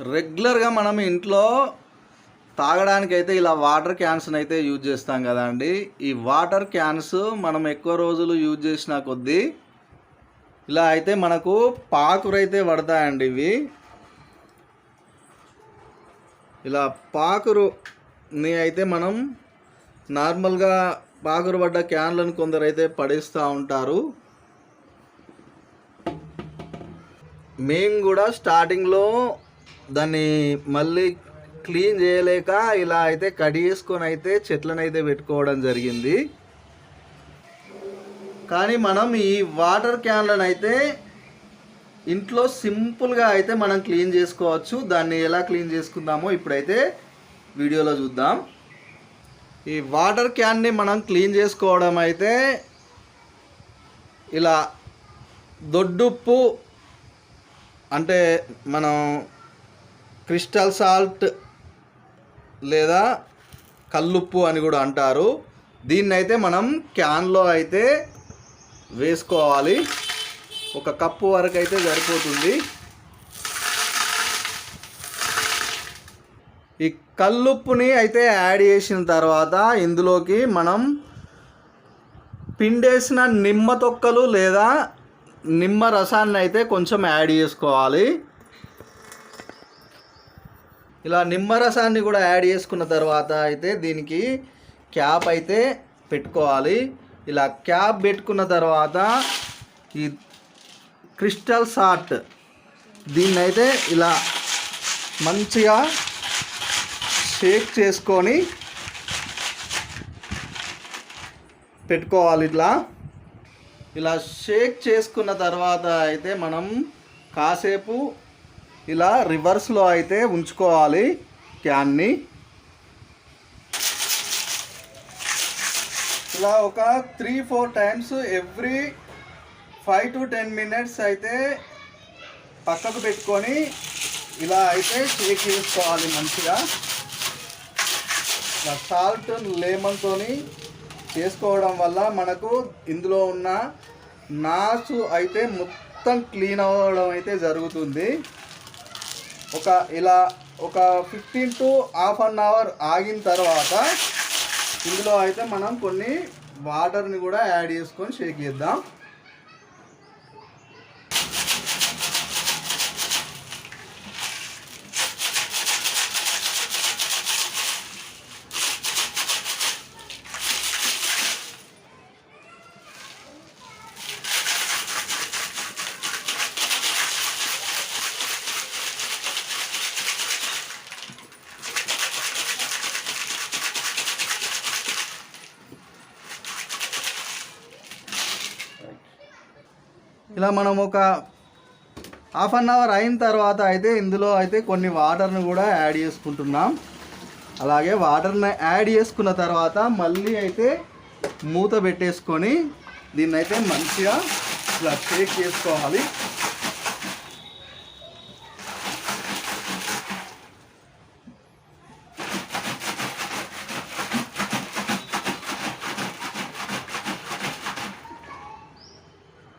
రెగ్యులర్గా మనం ఇంట్లో తాగడానికి అయితే ఇలా వాటర్ క్యాన్స్ని అయితే యూజ్ చేస్తాం కదండి ఈ వాటర్ క్యాన్స్ మనం ఎక్కువ రోజులు యూజ్ చేసిన కొద్దీ ఇలా అయితే మనకు పాకురు అయితే పడతాయండి ఇవి. ఇలా పాకురుని అయితే మనం నార్మల్గా పాకురు పడ్డ క్యాన్లను కొందరు అయితే పడేస్తూ ఉంటారు. మేము కూడా స్టార్టింగ్లో దాన్ని మళ్ళీ క్లీన్ చేయలేక ఇలా అయితే కడిగేసుకొని అయితే చెట్లను అయితే పెట్టుకోవడం జరిగింది. కానీ మనం ఈ వాటర్ క్యాన్లను అయితే ఇంట్లో సింపుల్గా అయితే మనం క్లీన్ చేసుకోవచ్చు. దాన్ని ఎలా క్లీన్ చేసుకుందామో ఇప్పుడైతే వీడియోలో చూద్దాం. ఈ వాటర్ క్యాన్ని మనం క్లీన్ చేసుకోవడం అయితే ఇలా దొడ్డుప్పు అంటే మనం క్రిస్టల్ సాల్ట్ లేదా కల్లుప్పు అని కూడా అంటారు. దీన్ని అయితే మనం క్యాన్లో అయితే వేసుకోవాలి. ఒక కప్పు వరకు అయితే సరిపోతుంది. ఈ కల్లుప్పుని అయితే యాడ్ చేసిన తర్వాత ఇందులోకి మనం పిండేసిన నిమ్మ తొక్కలు లేదా నిమ్మ రసాన్ని అయితే కొంచెం యాడ్ చేసుకోవాలి. ఇలా నిమ్మరసాన్ని కూడా యాడ్ చేసుకున్న తర్వాత అయితే దీనికి క్యాప్ అయితే పెట్టుకోవాలి. ఇలా క్యాప్ పెట్టుకున్న తర్వాత ఈ క్రిస్టల్ సాల్ట్ దీన్నైతే ఇలా మంచిగా షేక్ చేసుకొని పెట్టుకోవాలి ఇట్లా. ఇలా షేక్ చేసుకున్న తర్వాత అయితే మనం కాసేపు ఇలా రివర్స్లో అయితే ఉంచుకోవాలి క్యాన్ని. ఇలా ఒక three four times every five to ten minutes అయితే పక్కకు పెట్టుకొని ఇలా అయితే షేక్ చేసుకోవాలి మంచిగా. ఇలా సాల్ట్ లెమన్తో చేసుకోవడం వల్ల మనకు ఇందులో ఉన్న నాసు అయితే మొత్తం క్లీన్ అవ్వడం అయితే జరుగుతుంది. ఒక ఇలా ఒక fifteen to half an hour ఆగిన తర్వాత ఇందులో అయితే మనం కొన్ని వాటర్ని కూడా యాడ్ చేసుకొని షేక్ చేద్దాం. ఇలా మనం ఒక హాఫ్ అన్ అవర్ అయిన తర్వాత అయితే ఇందులో అయితే కొన్ని వాటర్ని కూడా యాడ్ చేసుకుంటున్నాం. అలాగే వాటర్ని యాడ్ చేసుకున్న తర్వాత మళ్ళీ అయితే మూత పెట్టేసుకొని దీన్నైతే మంచిగా ఇలా షేక్ చేసుకోవాలి.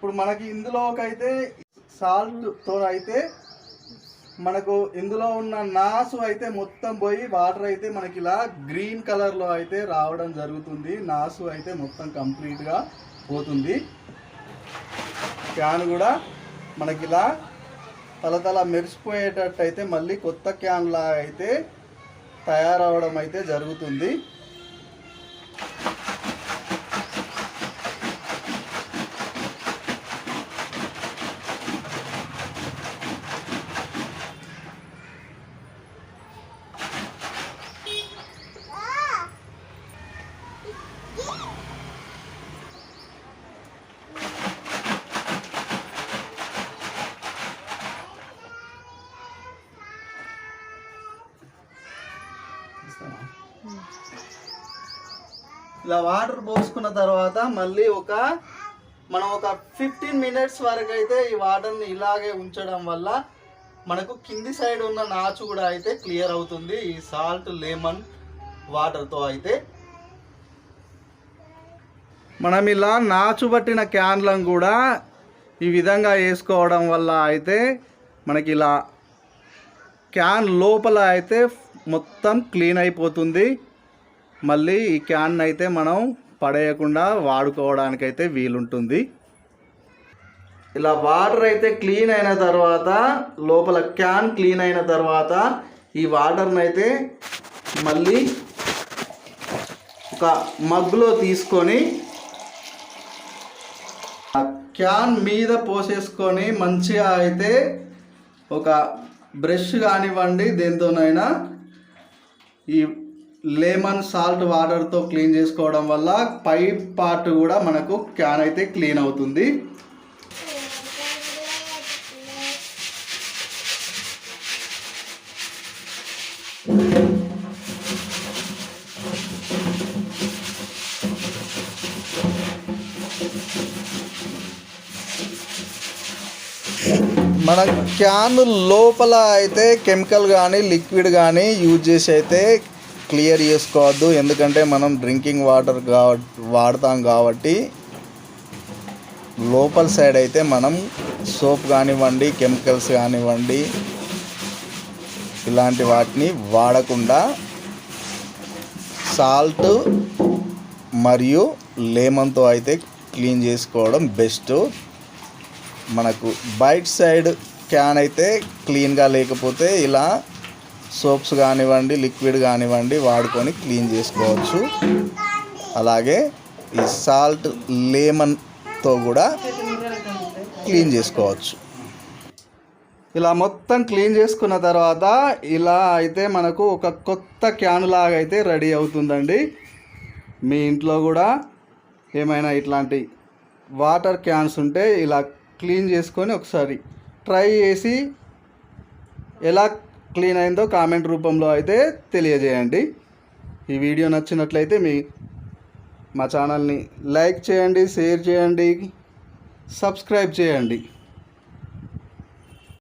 ఇప్పుడు మనకి ఇందులోకైతే సాల్ట్తో అయితే మనకు ఇందులో ఉన్న నాసు అయితే మొత్తం పోయి వాటర్ అయితే మనకి ఇలా గ్రీన్ కలర్లో అయితే రావడం జరుగుతుంది. నాసు అయితే మొత్తం కంప్లీట్గా పోతుంది. క్యాన్ కూడా మనకి ఇలా తలతల మెరిసిపోయేటట్టు అయితే మళ్ళీ కొత్త క్యాన్లా అయితే తయారవడం అయితే జరుగుతుంది. ఇలా వాటర్ పోసుకున్న తర్వాత మళ్ళీ ఒక మనం ఒక ఫిఫ్టీన్ మినిట్స్ వరకు అయితే ఈ వాటర్ని ఇలాగే ఉంచడం వల్ల మనకు కింది సైడ్ ఉన్న నాచు కూడా అయితే క్లియర్ అవుతుంది. ఈ సాల్ట్ లెమన్ వాటర్తో అయితే. మనం ఇలా నాచు పట్టిన క్యాన్లను కూడా ఈ విధంగా వేసుకోవడం వల్ల అయితే మనకి ఇలా క్యాన్ లోపల అయితే మొత్తం క్లీన్ అయిపోతుంది. మళ్ళీ ఈ క్యాన్ అయితే మనం పడేయకుండా వాడుకోవడానికైతే వీలుంటుంది. ఇలా వాటర్ అయితే క్లీన్ అయిన తర్వాత లోపల క్యాన్ క్లీన్ అయిన తర్వాత ఈ వాటర్ని అయితే మళ్ళీ ఒక మగ్గులో తీసుకొని ఆ క్యాన్ మీద పోసేసుకొని మంచిగా అయితే ఒక బ్రష్ కానివ్వండి దేంతోనైనా ఈ లెమన్ సాల్ట్ వాటర్తో క్లీన్ చేసుకోవడం వల్ల పై పార్ట్ కూడా మనకు క్యాన్ అయితే క్లీన్ అవుతుంది. మన క్యాన్ లోపల అయితే కెమికల్ కానీ లిక్విడ్ కానీ యూజ్ చేసి అయితే క్లియర్ చేసుకోవద్దు. ఎందుకంటే మనం డ్రింకింగ్ వాటర్ కా వాడతాం కాబట్టి లోపల సైడ్ అయితే మనం సోప్ కానివ్వండి కెమికల్స్ కానివ్వండి ఇలాంటి వాటిని వాడకుండా సాల్ట్ మరియు లేమన్తో అయితే క్లీన్ చేసుకోవడం బెస్ట్. మనకు బయట సైడ్ క్యాన్ అయితే క్లీన్గా లేకపోతే ఇలా సోప్స్ కానివ్వండి లిక్విడ్ కానివ్వండి వాడుకొని క్లీన్ చేసుకోవచ్చు. అలాగే ఈ సాల్ట్ లేమన్తో కూడా క్లీన్ చేసుకోవచ్చు. ఇలా మొత్తం క్లీన్ చేసుకున్న తర్వాత ఇలా అయితే మనకు ఒక కొత్త క్యాన్ లాగా అయితే రెడీ అవుతుందండి. మీ ఇంట్లో కూడా ఏమైనా ఇట్లాంటి వాటర్ క్యాన్స్ ఉంటే ఇలా క్లీన్ చేసుకొని ఒకసారి ట్రై చేసి ఎలా క్లీన్ అయిందో కామెంట్ రూపంలో అయితే తెలియజేయండి. ఈ వీడియో నచ్చినట్లయితే మీ మా ఛానల్ని లైక్ చేయండి షేర్ చేయండి సబ్స్క్రైబ్ చేయండి.